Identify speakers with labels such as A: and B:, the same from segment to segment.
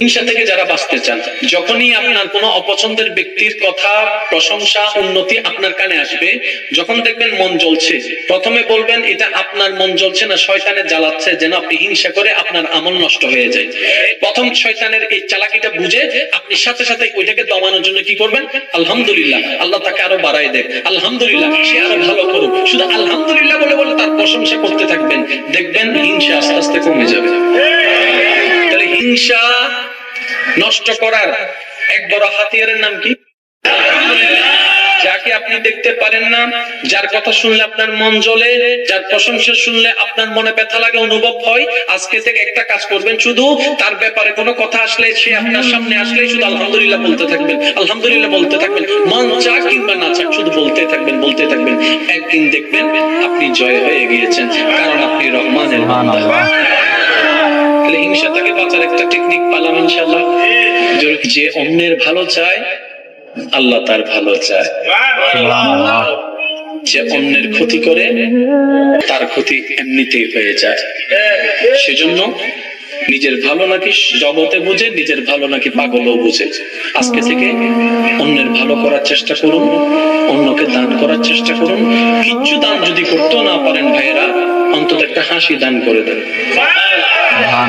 A: হিংসা থেকে যারা বাঁচতে চান, যখনই আপনার কোনো অপছন্দের ব্যক্তির কথা, প্রশংসা, উন্নতি আপনার কানে আসবে, যখন দেখবেন মন জ্বলছে, প্রথমে বলবেন, এটা আপনার মন জ্বলছে না, শয়তানে জ্বালাচ্ছে, যেন আপনি হিংসা করে আপনার আমল নষ্ট হয়ে যায়। প্রথম শয়তানের এই চালাকিটা বুঝে আপনি সাথে সাথে ওইটাকে দমানোর জন্য কি করবেন? আলহামদুলিল্লাহ, আল্লাহ তাকে আরও বাড়াই দেখ। আলহামদুলিল্লাহ, সে আরও ভালো করুক। শুধু আলহামদুলিল্লাহ বলে বলে তার প্রশংসা করতে থাকবেন, দেখবেন হিংসা আস্তে আস্তে কমে যাবে। হিংসা নষ্ট করার এক বড় হাতিয়ারের নাম কি? যাকে আপনি দেখতে পারেন না, যার কথা শুনলে আপনার মন জ্বলে, যার প্রশংসা শুনলে আপনার মনে ব্যথা লাগে, অনুভব হয়, আজকে থেকে একটা কাজ করবেন, শুধু তার ব্যাপারে কোনো কথা আসলে সে আপনার সামনে আসলে শুধু আলহামদুলিল্লাহ বলতে থাকবেন, আলহামদুলিল্লাহ বলতে থাকবেন, মন চাক কিংবা না চাক, শুধু বলতে থাকবেন বলতে থাকবেন, একদিন দেখবেন আপনি জয় হয়ে গিয়েছেন, কারণ আপনি রহমানের বান্দা। তাহলে হিংসা থেকে বাঁচার একটা টেকনিক পালাম ইনশাল্লাহ যে অন্যের ভালো চায় আল্লাহ তার ভালো চায়। যে অন্যের ক্ষতি করে তার ক্ষতি এমনিতেই হয়ে যায়। সেজন্য নিজের ভালো নাকি জগতে বুঝে নিজের ভালো নাকি পাগলও বুঝে। আজকে থেকে অন্যের ভালো করার চেষ্টা করুন অন্যকে দান করার চেষ্টা করুন। কিচ্ছু দান যদি করতেও না পারেন ভাইয়েরা অন্তত একটা হাসি দান করে দেন।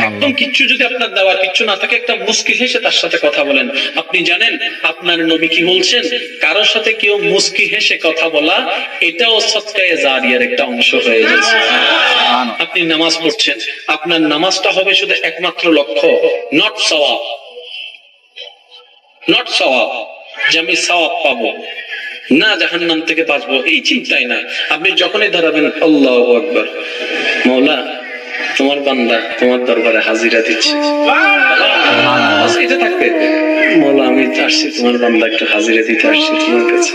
A: একদম কিচ্ছু যদি আপনার দেওয়ার কিচ্ছু না থাকে একটা মুস্কি হেসে তার সাথে কথা বলেন। আপনি জানেন আপনার নবী কি বলছেন? কারোর সাথে কেউ মুস্কি হেসে কথা বলা এটাও সৎকায়ে জারিয়ার একটা অংশ হয়ে যাচ্ছে আপনি নামাজ পড়ছেন আপনার নামাজটা হবে শুধু একমাত্র লক্ষ্য নট সওয়াব নট সওয়াব যে আমি সওয়াব পাবো। না জাহান্নাম থেকে বাঁচবো, এই চিন্তাই না আপনি যখনই দাঁড়াবেন, আল্লাহ আকবর। মৌলা, তোমার বান্দা তোমার দরবারে হাজিরা দিচ্ছে। এটা থাকবে। মৌলা, আমি আসছি, তোমার বান্দা একটু হাজিরা দিতে আসছি তোমার কাছে।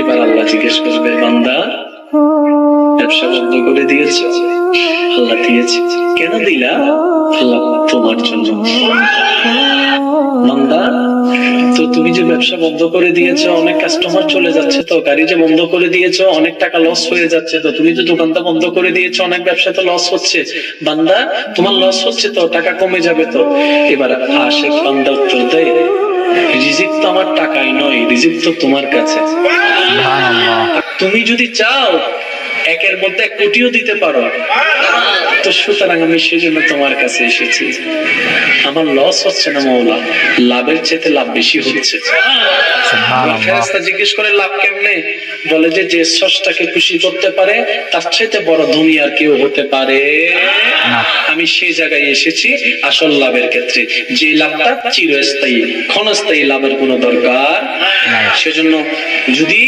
A: এবার আল্লাহ জিজ্ঞেস করবে, বান্দা ব্যবসা বন্ধ করে দিয়েছ? আল্লাহ দিয়েছে। কেন দিলা? আল্লাহ তোমার জন্য। তো তুমি যে ব্যবসা বন্ধ করে দিয়েছ, অনেক কাস্টমার চলে যাচ্ছে তো, গাড়ি যে বন্ধ করে দিয়েছ, অনেক টাকা লস হয়ে যাচ্ছে তো, তুমি দোকানটা বন্ধ করে দিয়েছ, অনেক ব্যবসা তো লস হচ্ছে। বান্দা, তোমার লস হচ্ছে তো, টাকা কমে যাবে তো। এবার বান্দা উত্তর দেয়, রিজিক তো আমার টাকাই নয়, রিজিক তো তোমার কাছে। তুমি যদি চাও একের মধ্যে এক কোটিও দিতে পারো। তো সুতরাং আমি সেজন্য তোমার কাছে এসেছি। আমার লস হচ্ছে না মৌলা লাভের চেয়ে লাভ বেশি হচ্ছে। জিজ্ঞেস করে লাভ কেমনে? বলে যে যে স্রষ্টাকে খুশি করতে পারে তার চাইতে বড় কেউ হতে পারে। আমি সেই জায়গায় এসেছি আসল লাভের ক্ষেত্রে। যে লাভটা চিরস্থায়ী ক্ষণস্থায়ী লাভের কোনো দরকার সেজন্য যদি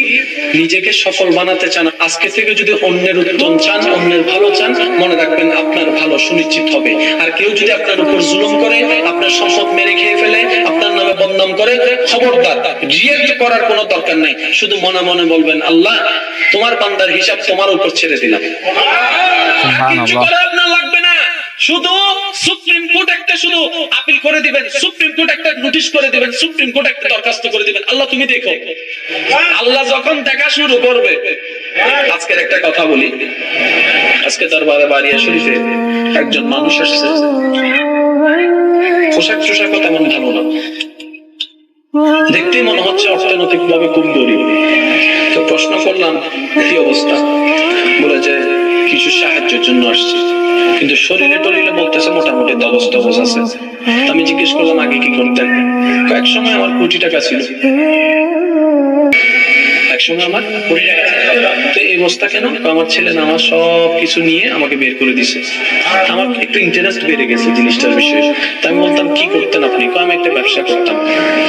A: নিজেকে সফল বানাতে চান আজকে থেকে যদি অন্যের উত্তম চান অন্যের ভালো চান মনে রাখবেন আপনার ভালো সুনিশ্চিত হবে। আর কেউ যদি আপনার উপর জুলুম করে আপনার সম্পদ মেরে খেয়ে ফেলে আপনার নামে বদনাম করে খবরদার রিয়েক্ট করার কোনো দরকার নাই। শুধু মনে মনে বলবেন আল্লাহ তোমার বান্দার হিসাব তোমার উপর ছেড়ে দিলাম। কিছু করে আপনার লাগবে শুধু সুপ্রিম কোর্ট একটা শুধু আপিল করে দিবেন, সুপ্রিম কোর্ট একটা নোটিশ করে দিবেন, সুপ্রিম কোর্ট একটা দরখাস্ত করে দিবেন। আল্লাহ, তুমি দেখো, আল্লাহ যখন দেখা শুরু করবে, আজকের একটা কথা বলি। আজকে দরবারে বাড়িয়া শরীফে একজন মানুষ আসছে পোশাক টোশাক তেমন ভালো না। দেখতেই মনে হচ্ছে অর্থনৈতিক ভাবে খুব গরিব। তো প্রশ্ন করলাম, কি অবস্থা? বলে যে, কিছু সাহায্যের জন্য আসছে। কিন্তু শরীরে টরিলে বলতেছে, মোটামুটি দবস দবস আছে। আমি জিজ্ঞেস করলাম, আগে কি করতেন কয়েক সময় আমার কোটি টাকা ছিল। এক সময় আমার কোটি টাকা ছিল। এই অবস্থা কেন? আমার ছেলে না, আমার সব কিছু নিয়ে আমাকে বের করে দিছে। আমার একটু ইন্টারেস্ট বেড়ে গেছে জিনিসটার বিষয়ে। তো আমি বলতাম, কি করতেন আপনি? আমি একটা ব্যবসা করতাম।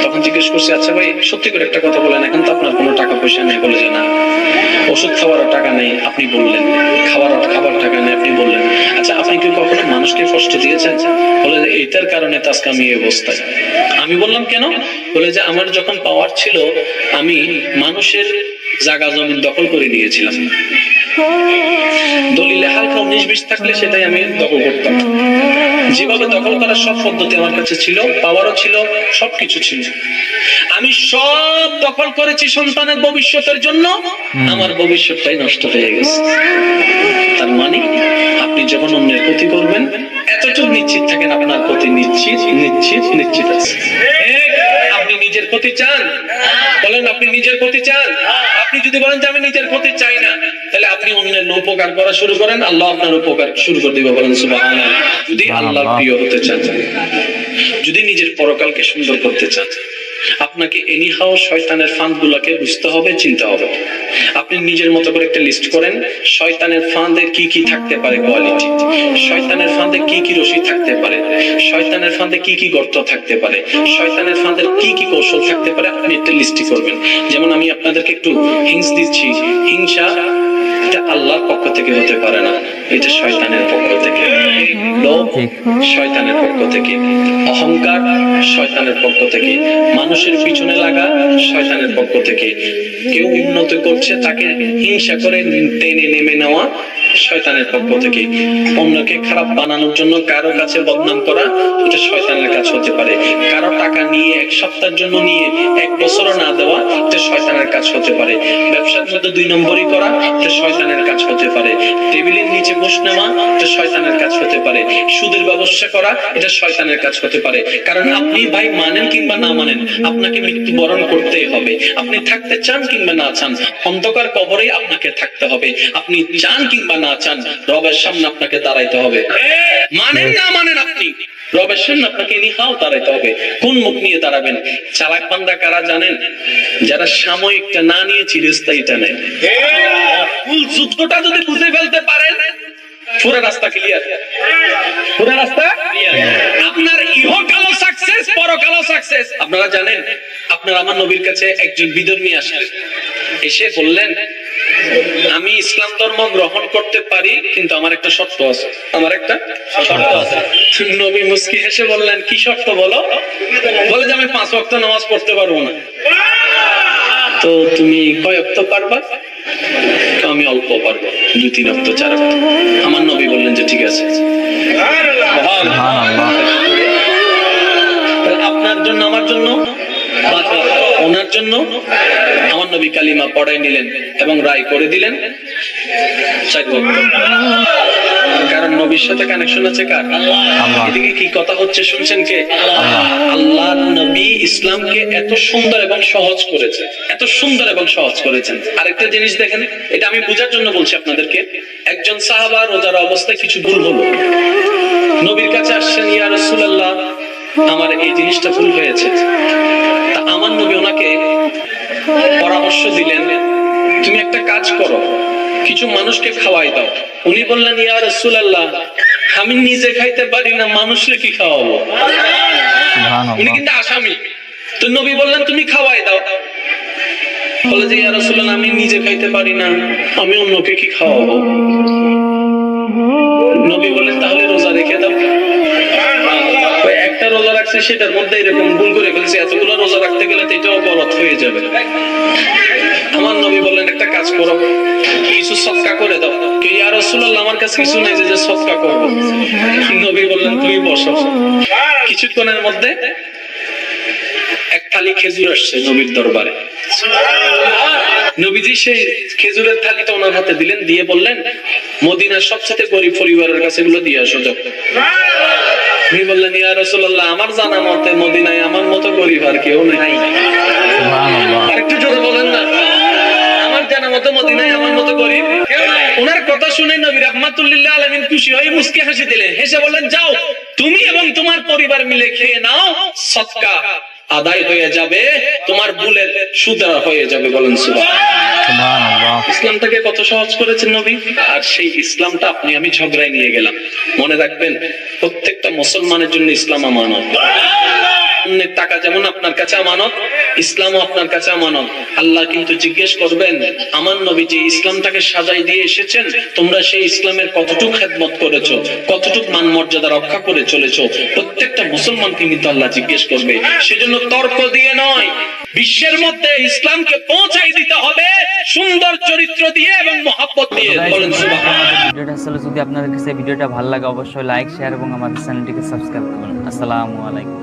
A: তখন জিজ্ঞেস করছি আচ্ছা ভাই, সত্যি করে একটা কথা বলেন। এখন তো আপনার কোনো টাকা পয়সা নেই, বলে যে না ওষুধ খাওয়ারও টাকা নেই, আপনি বললেন। খাবার খাবার টাকা নেই, আপনি বললেন। আচ্ছা আপনি কি কখনো মানুষকে কষ্ট দিয়েছেন? বলে যে, এইটার কারণে আজকে আমি এই অবস্থায়। আমি বললাম, কেন? বলে যে, আমার যখন পাওয়ার ছিল, আমি মানুষের জায়গা জমি দখল করে নিয়েছিলাম। দলিলে হালকা উনিশ বিশ থাকলে সেটাই আমি দখল করতাম। যেভাবে দখল করার সব পদ্ধতি আমার কাছে ছিল পাওয়ারও ছিল সবকিছু ছিল। আমি সব দখল করেছি সন্তানের ভবিষ্যতের জন্য আমার ভবিষ্যৎটাই নষ্ট হয়ে গেছে। তার মানে আপনি যখন অন্যের ক্ষতি করবেন এতটুকু নিশ্চিত থাকেন আপনার ক্ষতি নিশ্চিত নিশ্চিত নিশ্চিত আছে। নিজের ক্ষতি চান? বলেন আপনি নিজের ক্ষতি চান? আপনি যদি বলেন যে আমি নিজের ক্ষতি চাই না তাহলে আপনি অন্যের উপকার করা শুরু করেন আল্লাহ আপনার উপকার শুরু করে দিবে বলেন যদি আল্লাহ প্রিয় হতে চান যদি নিজের পরকালকে সুন্দর করতে চান আপনাকে এনিহাও শয়তানের ফাঁদ গুলাকে বুঝতে হবে, চিনতে হবে। আপনি নিজের মতো করে একটা লিস্ট করেন, শয়তানের ফাঁদে কি কি থাকতে পারে কোয়ালিটি শয়তানের ফাঁদে কি কি রশি থাকতে পারে? শয়তানের ফাঁদে কি কি গর্ত থাকতে পারে? শয়তানের ফাঁদের কি কি কৌশল থাকতে পারে? আপনি একটা লিস্টি করবেন। যেমন আমি আপনাদেরকে একটু হিংস দিচ্ছি। হিংসা এটা আল্লাহর পক্ষ থেকে হতে পারে না, এটা শয়তানের পক্ষ থেকে। লোভ শয়তানের পক্ষ থেকে, অহংকার শয়তানের পক্ষ থেকে, মানুষের পিছনে লাগা শয়তানের পক্ষ থেকে। কেউ উন্নত করছে, তাকে হিংসা করে টেনে নেমে নেওয়া শয়তানের পক্ষ থেকে। অন্যকে খারাপ বানানোর জন্য কারও কাছে বদনাম করা এটা শয়তানের কাজ হতে পারে। কারও টাকা নিয়ে, এক সপ্তাহের জন্য নিয়ে, এক বছরও না দেওয়া এটা শয়তানের কাজ হতে পারে। ব্যবসার মধ্যে দুই নম্বরই করা এটা শয়তানের কাজ হতে পারে। টেবিলের নিচে বস নেওয়া এটা শয়তানের কাজ হতে পারে। সুদের ব্যবসা করা এটা শয়তানের কাজ হতে পারে। কারণ আপনি ভাই মানেন কিংবা না মানেন, আপনাকে মৃত্যুবরণ করতেই হবে। আপনি থাকতে চান কিংবা না চান, অন্ধকার কবরে আপনাকে থাকতে হবে। আপনি চান কিংবা না চান, রবের সামনে আপনাকে দাঁড়াইতে হবে। মানেন না মানেন আপনি, রবের সামনে আপনাকে নিহাও দাঁড়াইতে হবে। কোন মুখ নিয়ে দাঁড়াবেন? চালাক বান্দা কারা জানেন? যারা সাময়িকটা না নিয়ে চিরস্থায়ীটা নেয়। ফুল সূত্রটা যদি বুঝে ফেলতে পারেন, পুরো রাস্তা ক্লিয়ার পুরো রাস্তা আপনার ইহকালও সাকসেস পরকালও সাকসেস আপনারা জানেন, আপনারা আমার নবীর কাছে একজন বিধর্মী আসলেন। এসে বললেন আমি ইসলাম ধর্ম গ্রহণ করতে পারি কিন্তু আমার একটা শর্ত আছে। আমার একটা শর্ত আছে। নবী মুস্কি হেসে বললেন কি শর্ত বলো? বলে যে আমি পাঁচ ওয়াক্ত নামাজ পড়তে পারব না। তো তুমি কয় ওয়াক্ত পারবা? তো আমি অল্প পারব দুই তিন অক্ত চার অক্ত আমার নবী বললেন যে ঠিক আছে। আপনার জন্য আমার জন্য। ওনার জন্য আমার নবী কালিমা পড়াই নিলেন এবং রায় করে দিলেন। কারণ নবীর সাথে কানেকশন আছে কার? এদিকে কি কথা হচ্ছে শুনছেন কে? আল্লাহ। নবী ইসলামকে এত সুন্দর এবং সহজ করেছে এত সুন্দর এবং সহজ করেছেন। আরেকটা জিনিস দেখেন এটা আমি বোঝার জন্য বলছি আপনাদেরকে। একজন সাহাবা রোজার অবস্থায় কিছু ভুল হলো। নবীর কাছে আসছেন ইয়া রাসূলুল্লাহ আমার এই জিনিসটা ভুল হয়েছে। তা আমার নবী ওনাকে পরামর্শ দিলেন তুমি একটা কাজ করো কিছু মানুষকে খাওয়াই দাও। উনি বললেন ইয়া রাসূলুল্লাহ আমি নিজে খাইতে পারি না মানুষকে কি খাওয়াবো? উনি কিন্তু আসামি। তো নবী বললেন তুমি খাওয়াই দাও। বলে যে ইয়া রাসূলুল্লাহ আমি নিজে খাইতে পারি না আমি অন্যকে কি খাওয়াবো? নবী বলেন তাহলে রাখছে সেটার মধ্যে এরকম ভুল করে ফেলছে এতগুলো রোজা রাখতে গেলে তো এটাও বরত হয়ে যাবে। আমার নবী বললেন, একটা কাজ করো, কিছু সৎকা করে দাও। কি, ইয়া রাসূলুল্লাহ, আমার কাছে কিছু নেই যে সৎকা করব। নবী বললেন, তুমি বসো। কিছুক্ষণের মধ্যে এক থালি খেজুর আসছে নবীর দরবারে। নবীজি সেই খেজুরের থালিটা ওনার হাতে দিলেন, দিয়ে বললেন, মদিনার সবচেয়ে গরিব পরিবারের কাছে এগুলো দিয়ে আসো, যাও। উনি বললেন ইয়া রাসূলুল্লাহ আমার জানা মতে মদিনায় আমার মতো গরিব আর কেউ নেই। আরেকটু জোরে বলেন না। আমার জানা মতো মদিনায় আমার মতো গরিব ওনার কথা শুনে নবী রাহমাতুল্লিল্লাহ আলামিন খুশি হয়ে মুস্কি হাসি দিলেন। হেসে বললেন যাও তুমি এবং তোমার পরিবার মিলে খেয়ে নাও সৎকা। আদায় হয়ে যাবে তোমার ভুলের সুদা হয়ে যাবে বলেন ইসলামটাকে কত সহজ করেছেন নবী? আর সেই ইসলামটা আপনি আমি ঝগড়ায় নিয়ে গেলাম। মনে রাখবেন প্রত্যেকটা মুসলমানের জন্য ইসলাম আমানত। অন্যের টাকা যেমন আপনার কাছে আমানত ইসলামও আপনার কাছে আমানত। আল্লাহ কিন্তু জিজ্ঞেস করবেন আমার নবী যে ইসলামটাকে সাজাই দিয়ে এসেছেন তোমরা সেই ইসলামের কতটুক খেদমত করেছ কতটুক মান মর্যাদা রক্ষা করে চলেছো? প্রত্যেকটা মুসলমানকে কিন্তু আল্লাহ জিজ্ঞেস করবে সেজন্য তর্ক দিয়ে নয় বিশ্বের মধ্যে ইসলামকে পৌঁছাই দিতে হবে সুন্দর চরিত্র দিয়ে এবং মহাব্বত দিয়ে। বলেন সুবহানাল্লাহ।
B: ভিডিওটা আসলে যদি আপনাদের কাছে ভিডিওটা ভালো লাগে অবশ্যই লাইক শেয়ার এবং আমাদের চ্যানেলটিকে সাবস্ক্রাইব করুন আসসালামু আলাইকুম।